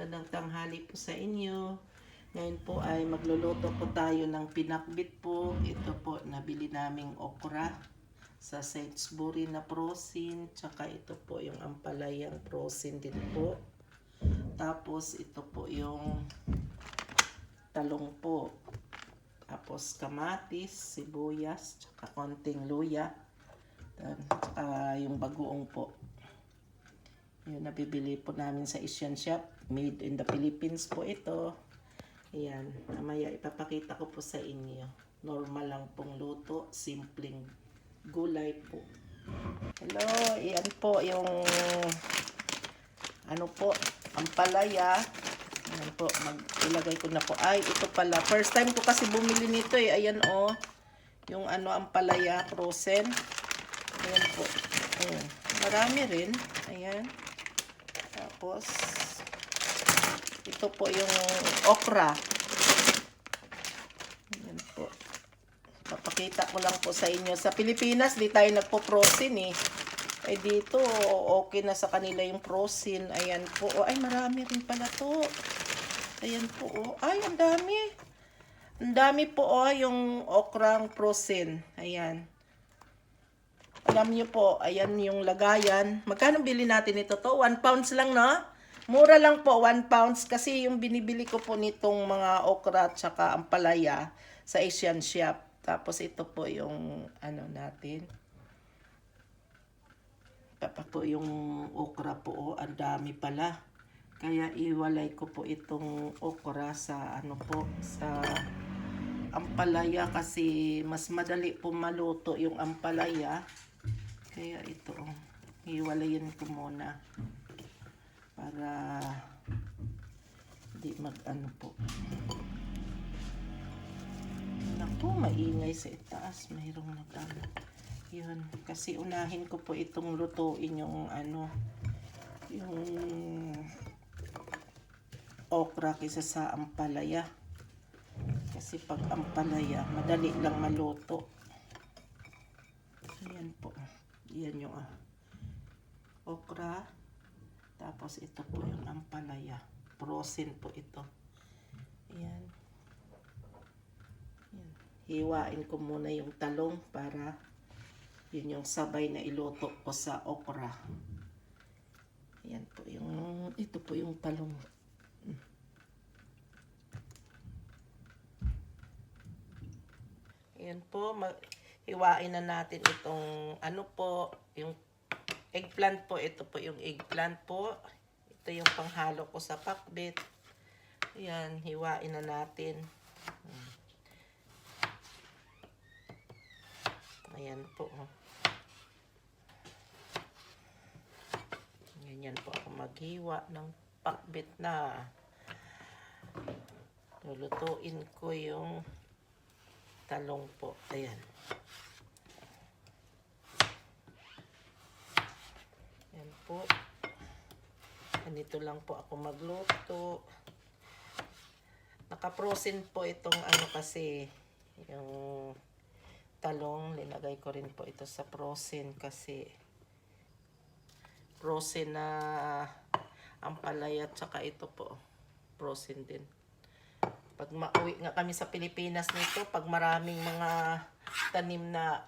magandang tanghali po sa inyo. Ngayon po ay magluluto po tayo ng pinakbit po. Ito po, nabili naming okra sa Sainsbury na frozen. Tsaka ito po yung ampalayang frozen din po. Tapos ito po yung talong po. Tapos kamatis, sibuyas, tsaka konting luya. Tsaka yung bagoong po. Yun, nabibili po namin sa Asian Shop. Made in the Philippines po ito. Ayan, mamaya ipapakita ko po sa inyo. Normal lang pong luto, simpleng gulay po. Hello, iyan po yung ano po, ampalaya. Ayan po, mag ilagay ko na po. Ay, ito pala. First time ko kasi bumili nito eh. Ayan oh. Yung ano, ampalaya frozen. Ayan po. Ayan. Marami rin. Ayan. Tapos, ito po yung okra. Ayan po. Papakita ko lang po sa inyo. Sa Pilipinas, di tayo nagpo-frozen eh. Ay dito, okay na sa kanila yung frozen. Ayan po. Oh, ay, marami rin pala to. Ayan po. Oh. Ay, ang dami. Ang dami po oh, yung okrang frozen. Ayan. Alam niyo po, ayan yung lagayan. Magkano bili natin ito to? 1 pounds lang, no? Mura lang po, 1 pounds. Kasi yung binibili ko po nitong mga okra at saka ampalaya sa Asian shop. Tapos ito po yung ano natin. Papa po yung okra po, oh, ang dami pala. Kaya iwalay ko po itong okra sa ano po, sa ampalaya kasi mas madali po maluto yung ampalaya. Kaya ito, hiwalayin ko muna para di mag ano po. Naku, maingay sa itaas. Mayroong nagano. Yun. Kasi unahin ko po itong lutuin yung ano, yung okra kaysa sa ampalaya. Kasi pag ampalaya, madali lang maluto. Ayan po. Yan yung ah, okra. Tapos ito po yung ampalaya. Frozen po ito. Ayan. Ayan. Hiwain ko muna yung talong para yun yung sabay na iluto ko sa okra. Ayan po yung, ito po yung talong. Ayan po, hiwain na natin itong ano po, yung eggplant po. Ito po yung eggplant po. Ito yung panghalo ko sa pakbit. Ayan, hiwain na natin. Ayan po. oh. Ganyan po ako maghiwa ng pakbit na. Lulutuin ko yung talong po. Ayan. Ayan po. Ganito lang po ako magluto. Naka-frozen po itong ano kasi yung talong. Linagay ko rin po ito sa frozen kasi frozen na ampalaya at saka ito po frozen din. Pag mauwi nga kami sa Pilipinas nito, pag maraming mga tanim na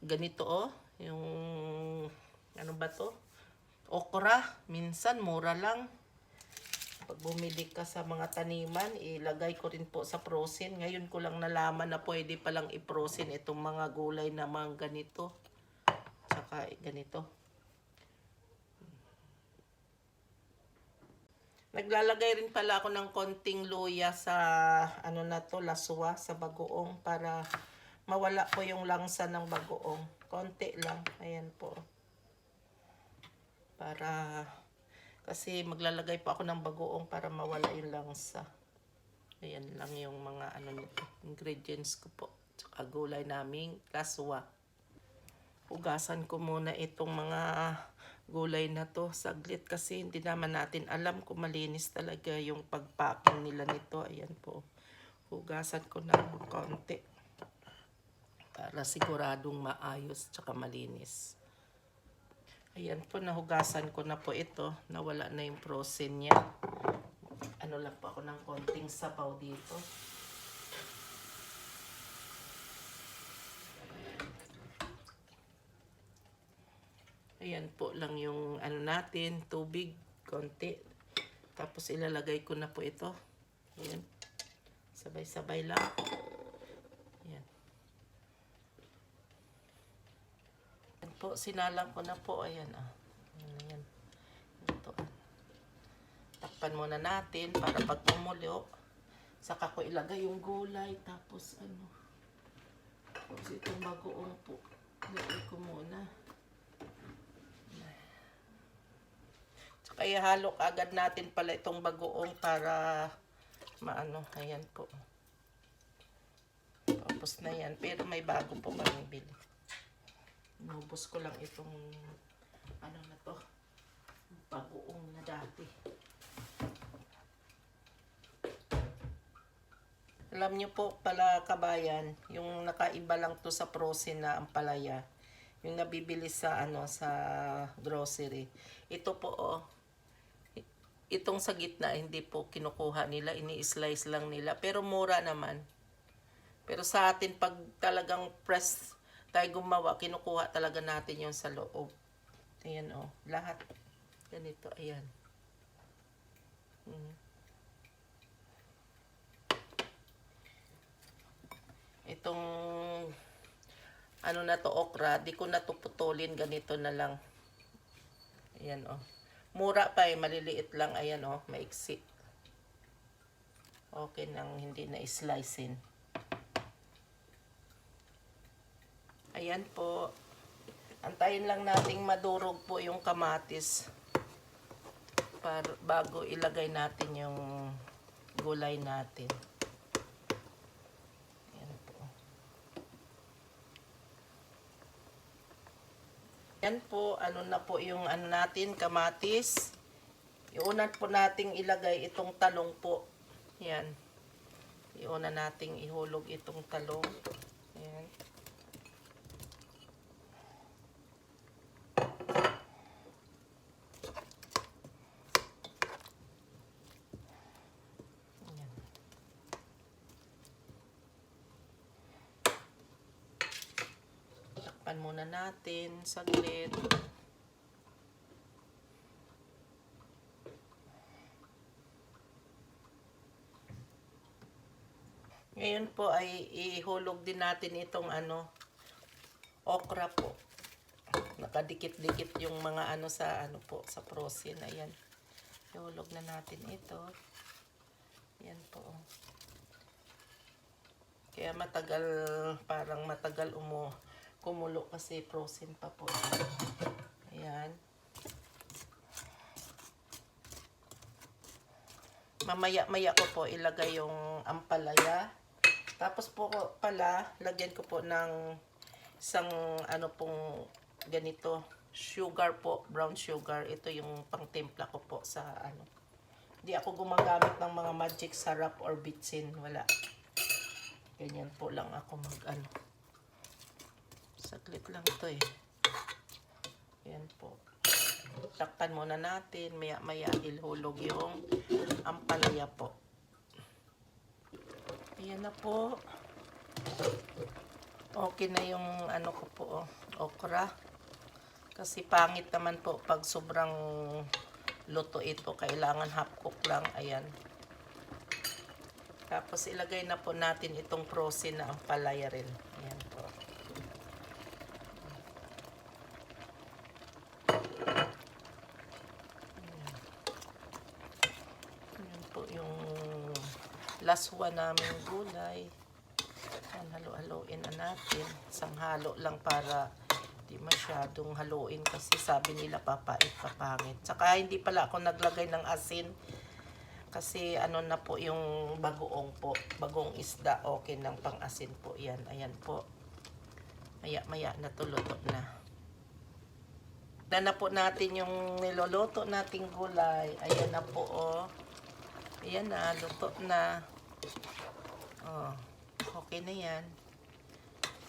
ganito oh, yung ano ba to? Okra, minsan mura lang. Pag bumili ka sa mga taniman, ilagay ko rin po sa frozen. Ngayon ko lang nalaman na pwede palang i-frozen itong mga gulay na mga ganito. Tsaka ganito. Naglalagay rin pala ako ng konting luya sa ano na to, laswa sa bagoong para mawala po yung langsa ng bagoong. Konti lang. Ayan po. Para kasi maglalagay po ako ng bagoong para mawala yung langsa. Ayan lang yung mga ano nito, ingredients ko po. Tsaka gulay naming laswa. Hugasan ko muna itong mga gulay na to saglit kasi hindi naman natin alam kung malinis talaga yung pagpacking nila nito. Ayan po. Hugasan ko ng konti para siguradong maayos tsaka malinis. Ayan po, nahugasan ko na po ito. Nawala na yung frozen niya. Ano lang po ako ng konting sabaw dito. Ayan po lang yung ano natin, tubig, konti. Tapos ilalagay ko na po ito. Ayan. Sabay-sabay lang. Ayan. Ayan po, sinalang ko na po. Ayan ah. Ayan. Ito. Takpan muna natin para pag pumulo, saka ko ilagay yung gulay. Tapos ano. Tapos itong bagoong po. Ilagay ko muna. Tsaka ihalo agad natin pala itong bagoong para maano. Ayan po. Tapos na yan. Pero may bago po kami bili. Inubos ko lang itong ano na to. Bagoong na dati. Alam niyo po pala kabayan, yung nakaiba lang to sa frozen na ampalaya. Yung nabibili sa ano sa grocery. Ito po oh. Itong sa gitna hindi po kinukuha nila, ini-slice lang nila pero mura naman. Pero sa atin pag talagang press tayo gumawa, kinukuha talaga natin yung sa loob. Ayan oh, lahat. Ganito, ayan. Mm. Itong ano na to okra, di ko na to putulin, ganito na lang. Ayan oh. Mura pa eh, maliliit lang. Ayan oh, maiksi. Okay nang hindi na slicein. Ayan po. Antayin lang nating madurog po yung kamatis para bago ilagay natin yung gulay natin. Ayan po. Yan po, ano na po yung ano natin, kamatis. Iunan po nating ilagay itong talong po. Yan. Iuna nating ihulog itong talong. Ayan. Ayan. Takpan muna natin saglit. Ngayon po ay ihulog din natin itong ano, okra po. Nakadikit-dikit yung mga ano sa ano po, sa frozen. Ayan. Ihulog na natin ito. Yan po. Kaya matagal, parang matagal umo, kumulo kasi frozen pa po. Ayan. Mamaya-maya ko po ilagay yung ampalaya. Tapos po pala, lagyan ko po ng isang ano pong ganito, sugar po, brown sugar. Ito yung pangtimpla ko po sa ano. Hindi ako gumagamit ng mga magic syrup or bitsin. Wala. Ganyan po lang ako mag ano. Saglit lang to eh. Yan po. Takpan muna natin. Maya maya ilhulog yung ampalaya po. Ayan na po. Okay na yung ano ko po, oh, okra. Kasi pangit naman po pag sobrang luto ito. Kailangan half cook lang. Ayan. Tapos ilagay na po natin itong frozen na ampalaya rin. Ayan po yung one namin gulay. Ayan, halo-haloin na natin. Isang lang para di masyadong haluin kasi sabi nila papait papangit. Tsaka hindi pala ako naglagay ng asin kasi ano na po yung bagoong po. Bagong isda okay ng pang asin po yan. Ayan po. Maya maya na to luto na. Na po natin yung niloloto nating gulay. Ayan na po oh. Ayan na, luto na. Oh, okay na yan.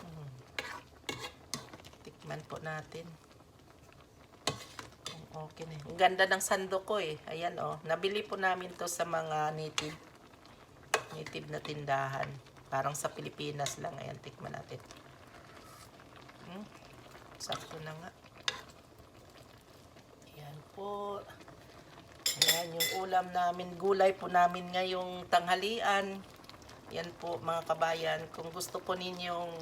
Hmm. Tikman po natin. Okay na. Ang ganda ng sando ko eh. Ayan oh. Nabili po namin to sa mga native native na tindahan. Parang sa Pilipinas lang. Ayan, tikman natin. Hmm? Sakto na nga. Ayan po. Ayan yung ulam namin. Gulay po namin ngayong tanghalian. Yan po mga kabayan. Kung gusto po ninyong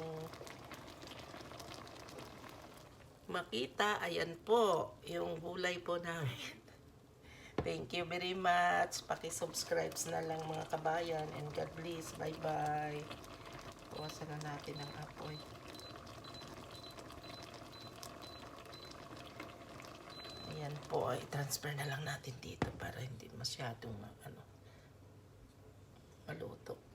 makita, ayan po, yung gulay po namin. Thank you very much. Paki-subscribe na lang mga kabayan and God bless. Bye-bye. Iwasan na natin ang apoy. Ayan po, ay transfer na lang natin dito para hindi masyadong ano, maluto.